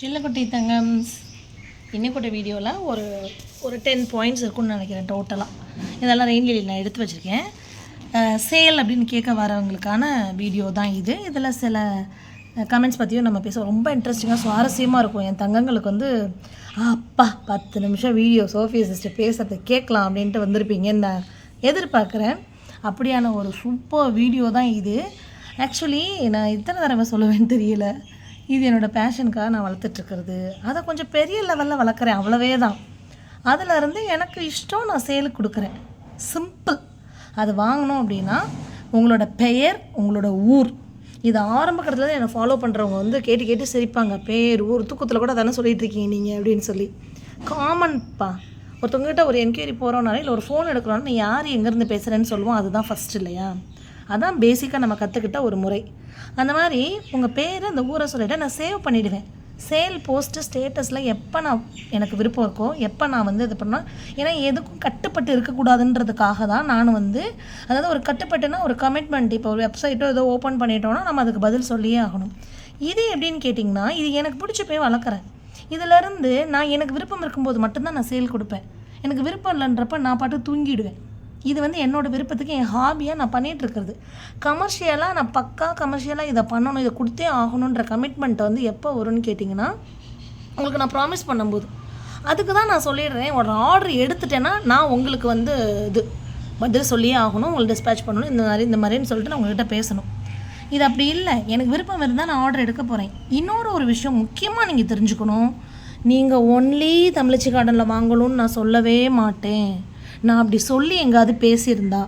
சில்லக்குட்டி தங்கம். இன்னைக்கூட வீடியோவில் ஒரு ஒரு டென் பாயிண்ட்ஸ் இருக்கும்னு நினைக்கிறேன் டோட்டலாக இதெல்லாம் ரெயின்லியில் நான் எடுத்து வச்சுருக்கேன். சேல் அப்படின்னு கேட்க வரவங்களுக்கான வீடியோ தான் இது. இதில் சில கமெண்ட்ஸ் பற்றியும் நம்ம பேசுவோம். ரொம்ப இன்ட்ரெஸ்டிங்காக சுவாரஸ்யமாக இருக்கும். என் தங்கங்களுக்கு வந்து அப்பா பத்து நிமிஷம் வீடியோ சோஃபியா சிஸ்டர் பேசுகிறத கேட்கலாம் அப்படின்ட்டு வந்திருப்பீங்கன்னு நான் எதிர்பார்க்குறேன். அப்படியான ஒரு சூப்பர் வீடியோ தான் இது. ஆக்சுவலி நான் இத்தனை தடவை சொல்லுவேன்னு தெரியல. இது என்னோடய பேஷனுக்காக நான் வளர்த்துட்ருக்கிறது. அதை கொஞ்சம் பெரிய லெவலில் வளர்க்குறேன். அவ்வளவே தான் அதில் இருந்து எனக்கு இஷ்டம் நான் சேலுக்கு கொடுக்குறேன். சிம்பிள் அது வாங்கினோம் அப்படின்னா உங்களோட பெயர் உங்களோட ஊர். இது ஆரம்ப கட்டத்தில் என்னை ஃபாலோ பண்ணுறவங்க வந்து கேட்டு கேட்டு சிரிப்பாங்க. பேர் ஊர் தூக்கத்தில் கூட தானே சொல்லிட்டு இருக்கீங்க நீங்கள் அப்படின்னு சொல்லி. காமன்ப்பா ஒருத்தவங்ககிட்ட ஒரு என்கொயரி போகிறோம்னாலே இல்லை ஒரு ஃபோன் எடுக்கிறோன்னா நீ யார் எங்கேருந்து பேசுகிறேன்னு சொல்லுவோம். அதுதான் ஃபஸ்ட் இல்லையா? அதான் பேசிக்காக நம்ம கற்றுக்கிட்ட ஒரு முறை. அந்த மாதிரி உங்கள் பேர் அந்த ஊரை சொல்லிவிட்டு நான் சேவ் பண்ணிவிடுவேன் சேல் போஸ்ட்டு ஸ்டேட்டஸில் எப்போ நான் எனக்கு விருப்பம் இருக்கோ எப்போ நான் வந்து இது பண்ணால் ஏன்னா எதுக்கும் கட்டுப்பட்டு இருக்கக்கூடாதுன்றதுக்காக தான் நான் வந்து அதாவது ஒரு கட்டுப்பட்டுனா ஒரு கமிட்மெண்ட் இப்போ ஒரு வெப்சைட்டோ ஏதோ ஓப்பன் பண்ணிட்டோன்னா நம்ம அதுக்கு பதில் சொல்லியே ஆகணும். இது எப்படின்னு கேட்டிங்கன்னா இது எனக்கு பிடிச்ச போய் வளர்க்குறேன். இதிலேருந்து நான் எனக்கு விருப்பம் இருக்கும்போது மட்டும்தான் நான் சேல் கொடுப்பேன். எனக்கு விருப்பம் இல்லைன்றப்ப நான் பாட்டு தூங்கிடுவேன். இது வந்து என்னோடய விருப்பத்துக்கு என் ஹாபியாக நான் பண்ணிகிட்டு இருக்கிறது. கமர்ஷியலாக நான் பக்கா கமர்ஷியலாக இதை பண்ணணும் இதை கொடுத்தே ஆகணுன்ற கமிட்மெண்ட் வந்து எப்போ வரும்னு கேட்டிங்கன்னா உங்களுக்கு நான் ப்ராமிஸ் பண்ணும்போது. அதுக்கு தான் நான் சொல்லிடுறேன் ஒரு ஆர்டர் எடுத்துட்டேன்னா நான் உங்களுக்கு வந்து இது பதில் சொல்லியே ஆகணும் உங்களுக்கு டிஸ்பேச் பண்ணணும் இந்த மாதிரி இந்த மாதிரின்னு சொல்லிட்டு நான் உங்கள்கிட்ட பேசணும். இது அப்படி இல்லை. எனக்கு விருப்பம் இருந்தால் நான் ஆர்டர் எடுக்க போகிறேன் இன்னொரு ஒரு விஷயம் முக்கியமாக நீங்கள் தெரிஞ்சுக்கணும். நீங்கள் ஒன்லி தமிழச்சி கார்டனில் வாங்கணும்னு நான் சொல்லவே மாட்டேன். நான் அப்படி சொல்லி எங்கேயாவது பேசியிருந்தா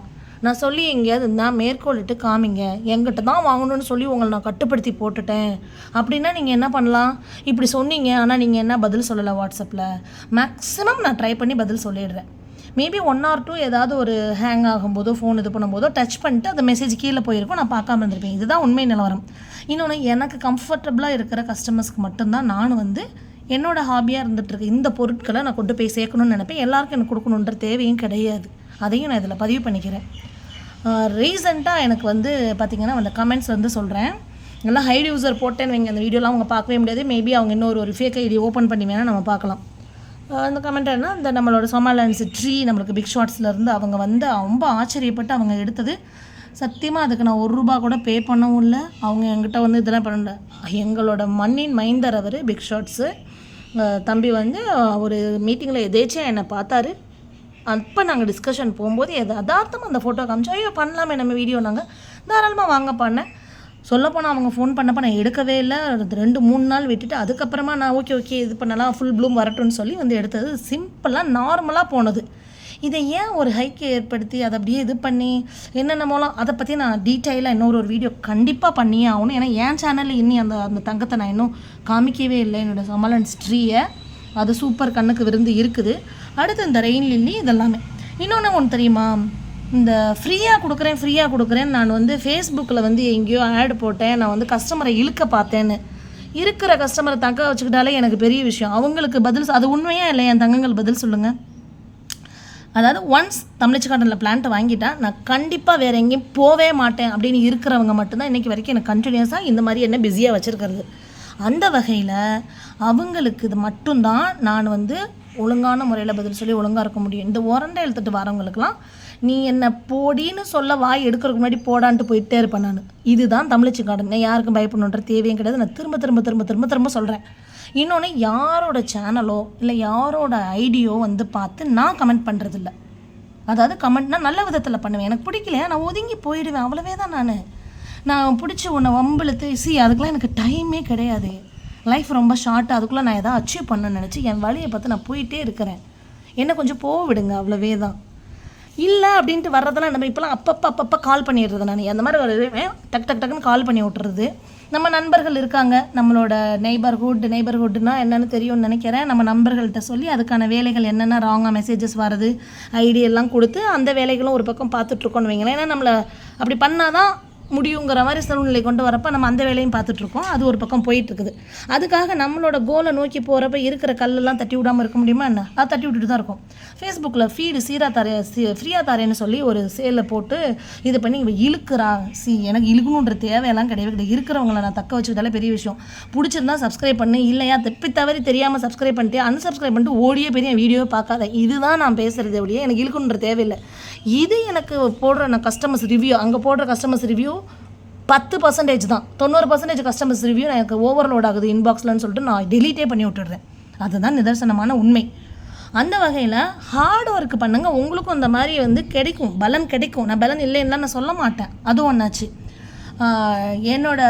நான் சொல்லி எங்கேயாவது இருந்தால் மேற்கோளிட்டு காமிங்க. எங்கிட்ட தான் வாங்கணும்னு சொல்லி உங்களை நான் கட்டுப்படுத்தி போட்டுட்டேன். அப்படின்னா நீங்கள் என்ன பண்ணலாம்? இப்படி சொன்னீங்க ஆனால் நீங்கள் என்ன பதில் சொல்லலை வாட்ஸ்அப்பில் மேக்ஸிமம் நான் ட்ரை பண்ணி பதில் சொல்லிடுறேன். மேபி ஒன் ஆர் டூ ஏதாவது ஒரு ஹேங் ஆகும்போதோ ஃபோன் இது பண்ணும்போதோ டச் பண்ணிட்டு அந்த மெசேஜ் கீழே போயிருக்கும் நான் பார்க்காம இருந்திருப்பேன். இதுதான் உண்மை நிலவரம். இன்னொன்று எனக்கு கம்ஃபர்டபுளாக இருக்கிற கஸ்டமர்ஸ்க்கு மட்டும்தான் நான் வந்து என்னோட ஹாபியாக இருந்துகிட்ருக்கு இந்த பொருட்களை நான் கொண்டு போய் சேர்க்கணும்னு நினைப்பேன். எல்லாருக்கும் எனக்கு கொடுக்கணுன்ற தேவையும் கிடையாது. அதையும் நான் இதில் பதிவு பண்ணிக்கிறேன். ரீசெண்டாக எனக்கு வந்து பார்த்திங்கன்னா அந்த கமெண்ட்ஸ் வந்து சொல்கிறேன் எல்லாம் ஹைட் யூசர் போட்டேன்னு வைங்க அந்த வீடியோலாம் அவங்க பார்க்கவே முடியாது. மேபி அவங்க இன்னொரு ஒரு ஃபேக் ஐடி ஓப்பன் பண்ணி வேணால் நம்ம பார்க்கலாம். அந்த கமெண்ட் என்ன? இந்த நம்மளோட சோமாலான்ஸ் ட்ரீ நம்மளுக்கு பிக் ஷாட்ஸ்லேருந்து அவங்க வந்து ரொம்ப ஆச்சரியப்பட்டு அவங்க எடுத்தது. சத்தியமாக அதுக்கு நான் ஒரு ரூபா கூட பே பண்ணவும் இல்லை. அவங்க என்கிட்ட வந்து இதெல்லாம் பண்ணல. எங்களோட மண்ணின் மைந்தர் அவர் பிக் ஷாட்ஸு தம்பி வந்து ஒரு மீட்டிங்கில் எதேச்சியாக என்னை பார்த்தாரு. அப்போ நாங்கள் டிஸ்கஷன் போகும்போது எது அதார்த்தமாக அந்த ஃபோட்டோ காமிச்சோம் ஐயோ பண்ணலாமே நம்ம வீடியோ நாங்கள் தாராளமாக வாங்க பண்ணேன். சொல்லப்போனால் அவங்க ஃபோன் பண்ணப்போ நான் எடுக்கவே இல்லை. ரெண்டு மூணு நாள் விட்டுட்டு அதுக்கப்புறமா நான் ஓகே ஓகே இது பண்ணலாம் ஃபுல் ப்ளூம் வரட்டும்னு சொல்லி வந்து எடுத்தது. சிம்பிளாக நார்மலாக போனது. இதை ஏன் ஒரு ஹைக்கை ஏற்படுத்தி அதை அப்படியே இது பண்ணி என்னென்னமோலாம் அதை பற்றி நான் டீட்டெயிலாக இன்னொரு ஒரு வீடியோ கண்டிப்பாக பண்ணியே ஆகணும். ஏன்னா என் சேனலில் இன்னி அந்த அந்த தங்கத்தை நான் இன்னும் காமிக்கவே இல்லை. என்னோடய சமலன் ஸ்ட்ரீயை அது சூப்பர் கண்ணுக்கு விருந்து இருக்குது. அடுத்து இந்த ரெயின் லில்லி இதெல்லாமே. இன்னொன்று ஒன்று தெரியுமா? இந்த ஃப்ரீயாக கொடுக்குறேன் ஃப்ரீயாக கொடுக்குறேன் நான் வந்து ஃபேஸ்புக்கில் வந்து எங்கேயோ ஆட் போட்டேன். நான் வந்து கஸ்டமரை இழுக்க பார்த்தேன்னு. இருக்கிற கஸ்டமரை தக்க வச்சுக்கிட்டாலே எனக்கு பெரிய விஷயம். அவங்களுக்கு பதில் அது உண்மையாக இல்லை என் தங்கங்கள் பதில் சொல்லுங்கள் அதாவது ஒன்ஸ் தமிழ்ச்சி காட்டனில் பிளான்ட்டை வாங்கிட்டேன் நான் கண்டிப்பாக வேறு எங்கேயும் போவே மாட்டேன் அப்படின்னு இருக்கிறவங்க மட்டும்தான் இன்றைக்கி வரைக்கும் எனக்கு கண்டினியூஸாக இந்த மாதிரி என்ன பிஸியாக வச்சுருக்கிறது. அந்த வகையில் அவங்களுக்கு இது மட்டும்தான் நான் வந்து ஒழுங்கான முறையில் பதில் சொல்லி ஒழுங்காக இருக்க முடியும். இந்த உரண்டை எழுத்துட்டு வரவங்களுக்குலாம் நீ என்னை போடின்னு சொல்ல வாய் எடுக்கிறதுக்கு முன்னாடி போடான்ட்டு போயிட்டே இருப்பேன் நான். இதுதான் தமிழச்சி நான் யாருக்கும் பயப்படணுன்ற தேவையும் கிடையாது. நான் திரும்ப திரும்ப திரும்ப திரும்ப திரும்ப சொல்கிறேன் இன்னொன்று யாரோட சேனலோ இல்லை யாரோட ஐடியோ வந்து பார்த்து நான் கமெண்ட் பண்ணுறதில்ல அதாவது கமெண்ட்னால் நல்ல விதத்தில் பண்ணுவேன். எனக்கு பிடிக்கலையா? நான் ஒதுங்கி போயிடுவேன். அவ்வளவே தான் நான். நான் பிடிச்சி உன்னை வம்பிழுத்து சி அதுக்கெலாம் எனக்கு டைமே கிடையாது. லைஃப் ரொம்ப ஷார்ட் அதுக்குள்ளே நான் எதாவது அச்சீவ் பண்ண நினச்சி என் வழியை பார்த்து நான் போயிட்டே இருக்கிறேன். என்ன கொஞ்சம் போக விடுங்க அவ்வளவே தான் இல்லை அப்படின்ட்டு வர்றதெல்லாம் நம்ம இப்போலாம் அப்பப்போ அப்பப்போ கால் பண்ணிடுறது நான். அந்த மாதிரி ஒரு டக் டக் டக்குன்னு கால் பண்ணி விட்டுறது. நம்ம நண்பர்கள் இருக்காங்க. நம்மளோட நெய்பர்ஹுட் நெய்பர்ஹுட்னா என்னென்னு தெரியும்னு நினைக்கிறேன். நம்ம நண்பர்கள்ட்ட சொல்லி அதுக்கான வேலைகள் என்னென்ன ராங்காக மெசேஜஸ் வர்றது ஐடியெல்லாம் கொடுத்து அந்த வேலைகளும் ஒரு பக்கம் பார்த்துட்ருக்கோன்னு வைங்களேன். ஏன்னா நம்மளை அப்படி பண்ணாதான் முடியுங்கிற மாதிரி சூழ்நிலை கொண்டு வரப்போ நம்ம அந்த வேலையும் பார்த்துட்ருக்கோம். அது ஒரு பக்கம் போயிட்டுருக்குது அதுக்காக நம்மளோட கோலை நோக்கி போகிறப்ப இருக்கிற கல்லெல்லாம் தட்டி விடாமல் இருக்க முடியுமா என்ன? அது தட்டி விட்டுட்டு தான் இருக்கும். ஃபேஸ்புக்கில் ஃபீடு சீரா தரே ஃப்ரீயாக தரேன்னு சொல்லி ஒரு சேலை போட்டு இது பண்ணி இவ இழுக்கிறா. சி எனக்கு இழுக்கணுன்ற தேவையெல்லாம் கிடையவே கிடையாது. இருக்கிறவங்கள நான் தக்க வச்சுக்கிட்டாலே பெரிய விஷயம். பிடிச்சிருந்தா சப்ஸ்கிரைப் பண்ணு இல்லையா தப்பி தவறி தெரியாமல் சப்ஸ்கிரைப் பண்ணிட்டு அன்சப்ஸ்கிரைப் பண்ணிட்டு ஓடியே பெரிய வீடியோ பார்க்காத. இதுதான் நான் பேசுகிறது அப்படியே எனக்கு இழுக்கணுன்ற தேவையில்லை. இது எனக்கு போடுற நான் கஸ்டமர்ஸ் ரிவ்யூ அங்கே போடுற கஸ்டமர்ஸ் ரிவ்யூ பத்து பர்சன்டேஜ் தான். தொண்ணூறு பர்சன்டேஜ் கஸ்டமர்ஸ் ரிவ்யூ எனக்கு ஓவர்லோட் ஆகுது இன்பாக்ஸ்லன்னு சொல்லிட்டு நான் டெலீட்டே பண்ணி விட்டுடுறேன். அதுதான் நிதர்சனமான உண்மை. அந்த வகையில் ஹார்ட் ஒர்க் பண்ணுங்கள் உங்களுக்கும் அந்த மாதிரி வந்து கிடைக்கும். பலன் கிடைக்கும். நான் பலன் இல்லைன்னா நான் சொல்ல மாட்டேன். அதுவும் ஒன்றாச்சு என்னோட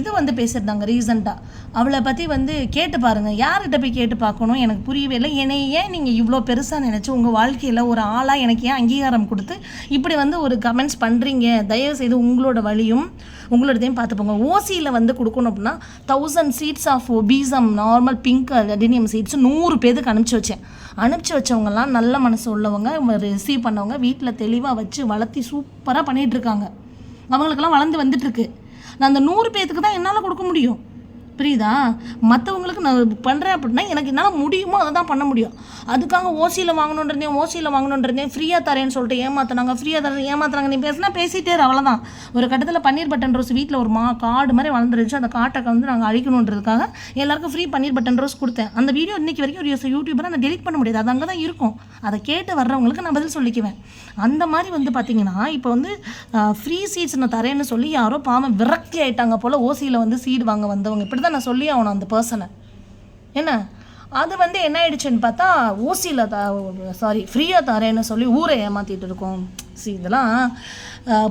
இது வந்து பேசியிருந்தாங்க ரீசண்டாக அவளை பற்றி வந்து கேட்டு பாருங்கள் யார்கிட்ட போய் கேட்டு பார்க்கணும்? எனக்கு புரியவே இல்லை. என்னை ஏன் நீங்கள் இவ்வளோ பெருசாக நினச்சி உங்கள் வாழ்க்கையில் ஒரு ஆளாக எனக்கு ஏன் அங்கீகாரம் கொடுத்து இப்படி வந்து ஒரு கமெண்ட்ஸ் பண்ணுறீங்க தயவுசெய்து உங்களோட வழியும் உங்களோடதையும் பார்த்துப்போங்க ஓசியில் வந்து கொடுக்கணும் அப்படின்னா thousand seeds of obesum normal pink adenium seeds நூறு பேருக்கு அனுப்பிச்சி வச்சேன். அனுப்பிச்சி வச்சவங்கலாம் நல்ல மனசு உள்ளவங்க ரிசீவ் பண்ணவங்க வீட்டில் தெளிவாக வச்சு வளர்த்தி சூப்பராக பண்ணிகிட்டு இருக்காங்க. அவங்களுக்கெல்லாம் வளர்ந்து வந்துட்டுருக்கு. நான் அந்த நூறு பேத்துக்கு தான் என்னால் கொடுக்க முடியும். புரியுதா? மற்றவங்களுக்கு நான் பண்ணுறேன் அப்படின்னா எனக்கு என்னால் முடியுமோ அதை தான் பண்ண முடியும். அதுக்காக ஓசியில் வாங்கணுன்றதே ஓசியில் வாங்கணுன்றதே ஃப்ரீயாக தரேன்னு சொல்லிட்டு ஏமாத்தினாங்க ஃப்ரீயாக தரேன் ஏமாத்துறாங்க நீ பேசினா பேசிட்டே அவ்வளோதான் ஒரு கட்டத்தில் பன்னீர் பட்டன் ரோஸ் வீட்டில் ஒரு மா காடு மாதிரி வளர்ந்துருச்சு அந்த காட்டை வந்து நாங்கள் அழிக்கணுன்றதுக்காக எல்லாருக்கும் ஃப்ரீ பன்னீர் பட்டன் ரோஸ் கொடுத்தேன். அந்த வீடியோ இன்றைக்கி வரைக்கும் ஒரு யூடியூபரை நான் டெலிட் பண்ண முடியாது. அது அங்கே தான் இருக்கும். அதை கேட்டு வர்றவங்களுக்கு நான் பதில் சொல்லிக்குவேன். அந்த மாதிரி வந்து பார்த்தீங்கன்னா இப்போ வந்து ஃப்ரீ சீட்ஸ் நான் தரேன்னு சொல்லி யாரோ பாவம் விரக்தி ஆயிட்டாங்க போல் ஓசியில் வந்து சீடு வாங்க வந்தவங்க. இப்படி தான் நான் சொல்லி ஆகணும் அந்த பர்சனை என்ன? அது வந்து என்ன ஆயிடுச்சுன்னு பார்த்தா ஓசியில் த சாரி ஃப்ரீயாக தரேன்னு சொல்லி ஊரை ஏமாற்றிட்டு இருக்கோம். சி இதெல்லாம்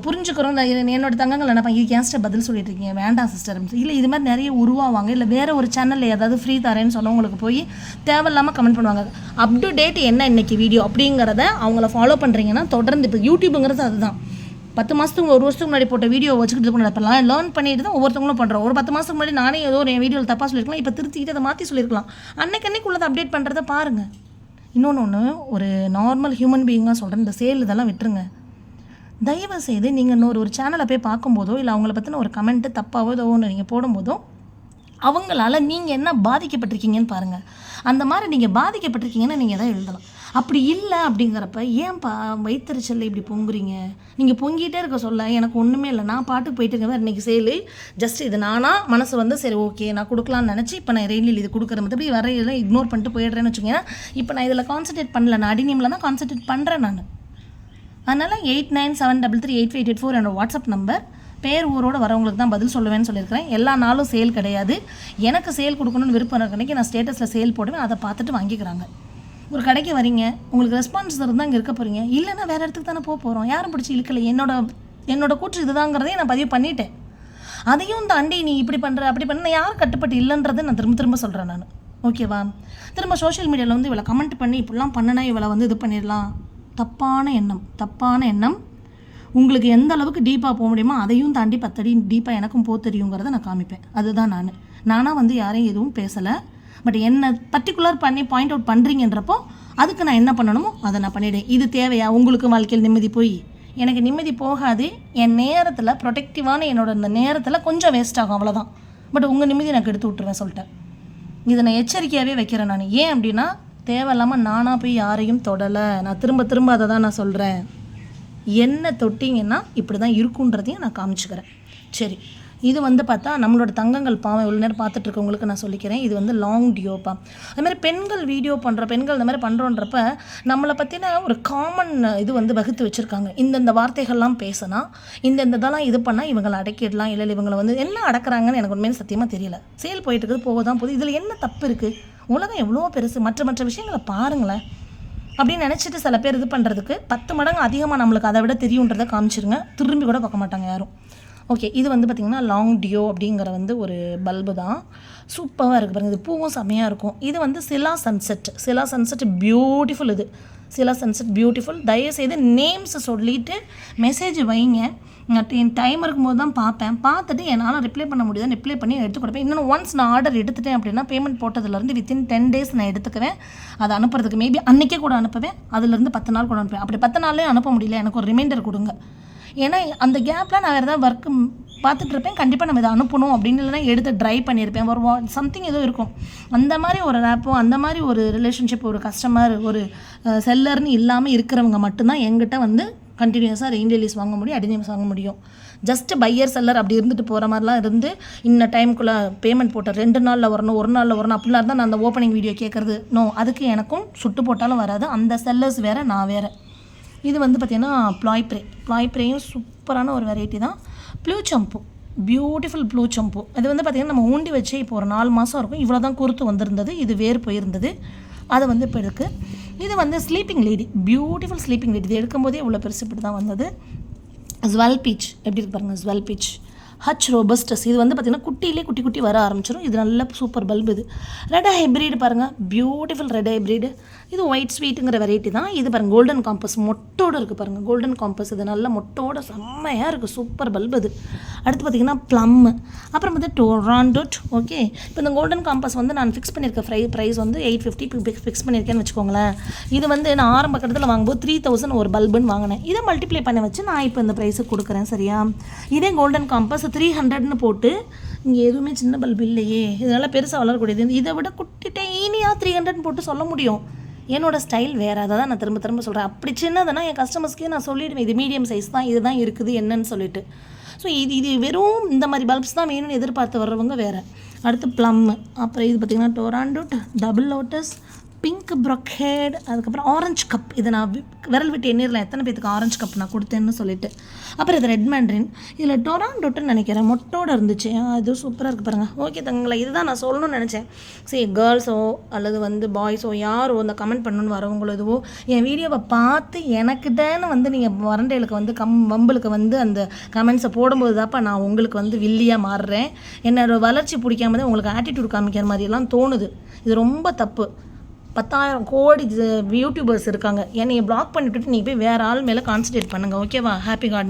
புரிஞ்சுக்கிறோம். என்னோட தங்கங்கள் நினைப்பேன் இது கேஸ்டர் பதில் சொல்லிட்டு இருக்கீங்க. வேண்டாம் சிஸ்டர் இல்லை இது மாதிரி நிறைய உருவாவாங்க. இல்லை வேற ஒரு சேனலில் ஏதாவது ஃப்ரீ தரேன்னு சொன்னவங்களுக்கு போய் தேவையில்லாமல் கமெண்ட் பண்ணுவாங்க. அப் டு டேட் என்ன இன்னைக்கு வீடியோ அப்படிங்கிறத அவங்கள ஃபாலோ பண்ணுறீங்கன்னா தொடர்ந்து இப்போ யூடியூப்புங்கிறது அதுதான். பத்து மாதத்துக்கு ஒரு வருஷத்துக்கு முன்னாடி போட்ட வீடியோ வச்சுக்கிட்டு இருக்கணும் இப்போ லேர்ன் பண்ணிட்டு தான் ஒவ்வொருத்தவங்களும் பண்ணுறோம் ஒரு பத்து மாதத்துக்கு முன்னாடி நானே ஏதோ ஒரு வீடியோவில் தப்பாக சொல்லியிருக்கலாம். இப்போ திருத்திக்கிட்டு அதை மாற்றி சொல்லியிருக்கலாம். அன்னைக்கு அன்னைக்கு உள்ளதை அப்டேட் பண்ணுறதை பாருங்கள் இன்னொன்று ஒன்று ஒரு நார்மல் ஹியூமன் பீயிங்காக சொல்கிறேன் இந்த சேல் இதெல்லாம் விட்டுருங்க. தயவு செய்து நீங்கள் இன்னொரு ஒரு சேனலை போய் பார்க்கும்போதோ இல்லை அவங்கள பற்றின ஒரு கமெண்ட்டு தப்பாவோ ஏதோ ஒன்று நீங்கள் போடும்போதோ அவங்களால நீங்கள் என்ன பாதிக்கப்பட்டிருக்கீங்கன்னு பாருங்கள் அந்த மாதிரி நீங்கள் பாதிக்கப்பட்டிருக்கீங்கன்னு நீங்கள் எதாவது எழுதலாம். அப்படி இல்லை அப்படிங்கிறப்ப ஏன்பா வயிற்றுச்சல்ல இப்படி பொங்குறீங்க? நீங்கள் பொங்கிட்டே இருக்க சொல்ல எனக்கு ஒன்றுமே இல்லை நான் பாட்டுக்கு போயிட்டு இருக்கேன் இன்றைக்கி சேலு. ஜஸ்ட் இது நானா மனசு வந்து சரி ஓகே நான் கொடுக்கலான்னு நினச்சி இப்போ நான் ரெயின்ல இது கொடுக்குற மற்றபடி வரையெல்லாம் இக்னோர் பண்ணிட்டு போயிடுறேன்னு வச்சுக்கோங்க. இப்போ நான் இதில் கான்சன்ட்ரேட் பண்ணல நான் அடினியமில் தான் கான்சன்ட்ரேட் பண்ணுறேன் நான். அதனால் eight nine seven double three eight five eight four என்னோடய வாட்ஸ்அப் நம்பர் பேர் ஊரோட வரவங்களுக்கு தான் பதில் சொல்லுவேன்னு சொல்லியிருக்கிறேன். எல்லா நாளும் சேல் கிடையாது. எனக்கு சேல் கொடுக்கணும்னு விருப்பம் இருக்கிறனைக்கு நான் ஸ்டேட்டஸில் சேல் போடுவேன் அதை பார்த்துட்டு வாங்கிக்கிறாங்க. ஒரு கடைக்கு வரீங்க உங்களுக்கு ரெஸ்பான்ஸ் இருந்தால் இங்கே இருக்க போகிறீங்க இல்லைன்னா வேறு இடத்துக்கு தானே போக போகிறோம் யாரும் பிடிச்சி இழுக்கலை. என்னோட என்னோட கூற்று இதுதாங்கிறதையும் நான் பதிவு பண்ணிட்டேன். அதையும் தாண்டி நீ இப்படி பண்ணுற அப்படி பண்ண நான் யாரும் கட்டுப்பட்டு இல்லைன்றதை நான் திரும்ப திரும்ப சொல்கிறேன் நான். ஓகேவா திரும்ப சோஷியல் மீடியாவில் வந்து இவளை கமெண்ட் பண்ணி இப்படிலாம் பண்ணனா இவளை வந்து இது பண்ணிடலாம். தப்பான எண்ணம் தப்பான எண்ணம். உங்களுக்கு எந்த அளவுக்கு டீப்பாக போக முடியுமோ அதையும் தாண்டி பத்தடி டீப்பாக எனக்கும் போக தெரியுங்கிறத நான் காமிப்பேன். அதுதான் நான். நானாக வந்து யாரையும் எதுவும் பேசலை. பட் என்ன பர்டிகுலர் பண்ணி பாயிண்ட் அவுட் பண்ணுறீங்கன்றப்போ அதுக்கு நான் என்ன பண்ணணுமோ அதை நான் பண்ணிவிடுவேன் இது தேவையா? உங்களுக்கு வாழ்க்கையில் நிம்மதி போய்? எனக்கு நிம்மதி போகாது. என் நேரத்தில் ப்ரொடெக்டிவான என்னோட இந்த நேரத்தில் கொஞ்சம் வேஸ்ட் ஆகும் அவ்வளோதான் பட் உங்கள் நிம்மதி எனக்கு எடுத்து விட்டுருவேன் சொல்லிட்டேன். இதை நான் எச்சரிக்கையாகவே வைக்கிறேன் நான். ஏன் அப்படின்னா தேவையில்லாமல் நானாக போய் யாரையும் தொடலை. நான் திரும்ப திரும்ப அதை தான் நான் சொல்கிறேன் என்ன தொட்டிங்கன்னா இப்படி தான் இருக்குன்றதையும் நான் காமிச்சுக்கிறேன். சரி. இது வந்து பார்த்தா நம்மளோட தங்கங்கள் பாவம் இவ்வளோ நேரம் பார்த்துட்டு இருக்கவங்களுக்கு நான் சொல்லிக்கிறேன். இது வந்து லாங் டியோப்பா அது மாதிரி பெண்கள் வீடியோ பண்ணுற பெண்கள் இந்த மாதிரி பண்ணுறோன்றப்ப நம்மளை பற்றின ஒரு காமன் இது வந்து வகுத்து வச்சுருக்காங்க. இந்தந்த வார்த்தைகள்லாம் பேசினா இந்தந்த இதெல்லாம் இது பண்ணால் இவங்களை அடக்கிடலாம் இல்லை இவங்களை வந்து என்ன அடக்குறாங்கன்னு எனக்கு உண்மையில சத்தியமாக தெரியல. சேல் போயிட்டு இருக்குது போக தான் போகுது. இதில் என்ன தப்பு இருக்குது உலகம் எவ்வளோ பெருசு. மற்ற மற்ற விஷயங்களை பாருங்களேன். அப்படின்னு நினச்சிட்டு சில பேர் இது பண்ணுறதுக்கு பத்து மடங்கு அதிகமாக நம்மளுக்கு அதை விட தெரியுன்றதை காமிச்சிருங்க. திரும்பி கூட பார்க்க மாட்டாங்க யாரும். ஓகே இது வந்து பார்த்திங்கன்னா லாங் டியோ அப்படிங்கிற வந்து ஒரு பல்பு தான். சூப்பராக இருக்குது பாருங்கள் இது பூவும் செம்மையாக இருக்கும். இது வந்து சிலா சன்செட் சிலா சன்செட் பியூட்டிஃபுல் இது. சிலா சன்செட் பியூட்டிஃபுல் தயவுசெய்து நேம்ஸ் சொல்லிவிட்டு மெசேஜ் வைங்க. நான் என் டைம் இருக்கும்போது தான் பார்ப்பேன். பார்த்துட்டு என்னால் ரிப்ளை பண்ண முடியாது? ரிப்ளை பண்ணி எடுத்து கொடுப்பேன். இன்னொன்று ஒன்ஸ் நான் ஆர்டர் எடுத்துட்டேன் அப்படின்னா பேமெண்ட் போட்டதுலேருந்து வித்தின் டென் டேஸ் நான் எடுத்துக்குவேன். அதை அனுப்புறதுக்கு மேபி அன்றைக்கே கூட அனுப்புவேன். அதுலேருந்து பத்து நாள் கூட அனுப்புவேன். அப்படி பத்து நாள்லேயே அனுப்ப முடியல. எனக்கு ஒரு ரிமைண்டர் கொடுங்க. ஏன்னா அந்த கேப்பில் நான் வேறு ஏதாவது ஒர்க்கு பார்த்துட்ருப்பேன் கண்டிப்பாக நம்ம இதை அனுப்பணும் அப்படின்னு இல்லைனா எடுத்து ட்ரை பண்ணியிருப்பேன். ஒரு வா சம்திங் ஏதோ இருக்கும். அந்த மாதிரி ஒரு ஆப்போ அந்த மாதிரி ஒரு ரிலேஷன்ஷிப் ஒரு கஸ்டமர் ஒரு செல்லர்னு இல்லாமல் இருக்கிறவங்க மட்டும்தான் எங்கிட்ட வந்து கண்டினியூஸாக ரெயின் டெலிஸ் வாங்க முடியும் அடினியம்ஸ் வாங்க முடியும். ஜஸ்ட் பையர் செல்லர் அப்படி இருந்துட்டு போகிற மாதிரிலாம் இருந்து இன்ன டைமுக்குள்ளே பேமெண்ட் போட்ட ரெண்டு நாளில் வரணும் ஒரு நாளில் வரணும் அப்படிலாம் இருந்தால் நான் அந்த ஓப்பனிங் வீடியோ கேட்குறது நோ அதுக்கு எனக்கும் சுட்டு போட்டாலும் வராது. அந்த செல்லர்ஸ் வேறு நான் வேறு. இது வந்து பார்த்திங்கன்னா ப்ளாய் ப்ரே ப்ளாய் ப்ரேயும் சூப்பரான ஒரு வெரைட்டி தான். ப்ளூ சம்பு பியூட்டிஃபுல் ப்ளூ சம்பு இது வந்து பார்த்திங்கன்னா நம்ம ஊண்டி வச்சு இப்போ ஒரு நாலு மாதம் இருக்கும். இவ்வளோ தான் குறுத்து வந்திருந்தது. இது வேர் போயிருந்தது. அதை வந்து இப்போ இருக்குது இது வந்து sleeping lady beautiful sleeping lady இது எடுக்கும்போதே இவ்வளோ பெருசு இப்படி தான் வந்தது. ஜுவல் பீச் எப்படி இருக்கு பாருங்கள் ஜுவல் பீச் ஹச் ரோபஸ்டஸ் இது வந்து பார்த்திங்கன்னா குட்டியிலே குட்டி குட்டி வர ஆரம்பிச்சிடும் இது நல்ல சூப்பர் பல்பு இது. ரெட் ஹைப்ரிட் பாருங்கள் பியூட்டிஃபுல் ரெட் ஹைப்ரிடு இது ஒயிட் ஸ்வீட்டுங்கிற வெரைட்டி தான். இது பாருங்கள் கோல்டன் காம்பஸ் மொட்டோடு இருக்குது பாருங்கள் கோல்டன் காம்பஸ் இது நல்ல மொட்டோட செம்மையாக இருக்குது சூப்பர் பல்பு இது. அடுத்து பார்த்திங்கன்னா ப்ளம் அப்புறம் வந்து டொராண்டோட் ஓகே இப்போ இந்த கோல்டன் காம்பஸ் வந்து நான் ஃபிக்ஸ் பண்ணியிருக்க ஃப்ரை ப்ரைஸ் வந்து எயிட் ஃபிஃப்டி ஃபிக்ஸ் பண்ணியிருக்கேன்னு வச்சுக்கோங்களேன். இது வந்து நான் ஆரம்ப கட்டத்தில் வாங்கும்போது த்ரீ தௌசண்ட் ஒரு பல்புன்னு வாங்கினேன். இதை மல்டிப்ளை பண்ண வச்சு நான் இப்போ இந்த ப்ரைஸுக்கு கொடுக்குறேன் சரியா? இதே கோல்டன் காம்பஸ் த்ரீ ஹண்ட்ரட்னு போட்டு இங்கே எதுவுமே சின்ன பல்பு இல்லையே. இதனால் பெருசாக வளரக்கூடியது. இதை விட குட்டி டெய்னியாக த்ரீ ஹண்ட்ரட்னு போட்டு சொல்ல முடியும். என்னோடய ஸ்டைல் வேறு. அதை தான் நான் திரும்ப திரும்ப சொல்கிறேன் அப்படி சின்னதுன்னா என் கஸ்டமர்ஸ்க்கே நான் சொல்லிடுவேன் இது மீடியம் சைஸ் தான் இது தான் இருக்குது என்னன்னு சொல்லிட்டு. ஸோ இது இது வெறும் இந்த மாதிரி பல்ப்ஸ் தான் வேணும்னு எதிர்பார்த்து வர்றவங்க வேறு. அடுத்து ப்ளம் அப்புறம் இது பார்த்திங்கன்னா டொராண்டோட் டபுள் லோட்டஸ் பிங்க் ப்ரொக்கேட் அதுக்கப்புறம் ஆரஞ்சு கப் இதை நான் விரல் விட்டு எண்ணீரில் எத்தனை பேத்துக்கு ஆரஞ்சு கப் நான் கொடுத்தேன்னு சொல்லிட்டு. அப்புறம் இது ரெட் மேண்ட்ரின் இதில் டொராண்டோட்டுன்னு நினைக்கிறேன். மொட்டோட இருந்துச்சு. ஆ, சூப்பராக இருக்குது பாருங்கள் ஓகே தங்களா இதுதான் நான் சொல்லணும்னு நினச்சேன். சரி கேர்ள்ஸோ அல்லது வந்து பாய்ஸோ யாரோ இந்த கமெண்ட் பண்ணணும்னு வரவங்களோ இதுவோ என் வீடியோவை பார்த்து எனக்கிட்டேன்னு வந்து நீங்கள் வரண்டைகளுக்கு வந்து கம் வம்பலுக்கு வந்து அந்த கமெண்ட்ஸை போடும்போது தான்ப்பா நான் உங்களுக்கு வந்து வில்லியாக மாறுறேன். என்னோட வளர்ச்சி பிடிக்காம தான் உங்களுக்கு ஆட்டிடியூட் காமிக்கிற மாதிரியெல்லாம் தோணுது. இது ரொம்ப தப்பு. பத்தாயிரம் கோடி யூடியூபர்ஸ் இருக்காங்க. என்னையை பிளாக் பண்ணிவிட்டு நீ போய் வேறு ஆள் மேலே கான்சன்ட்ரேட் பண்ணுங்கள் ஓகேவா ஹாப்பி கார்டனிங்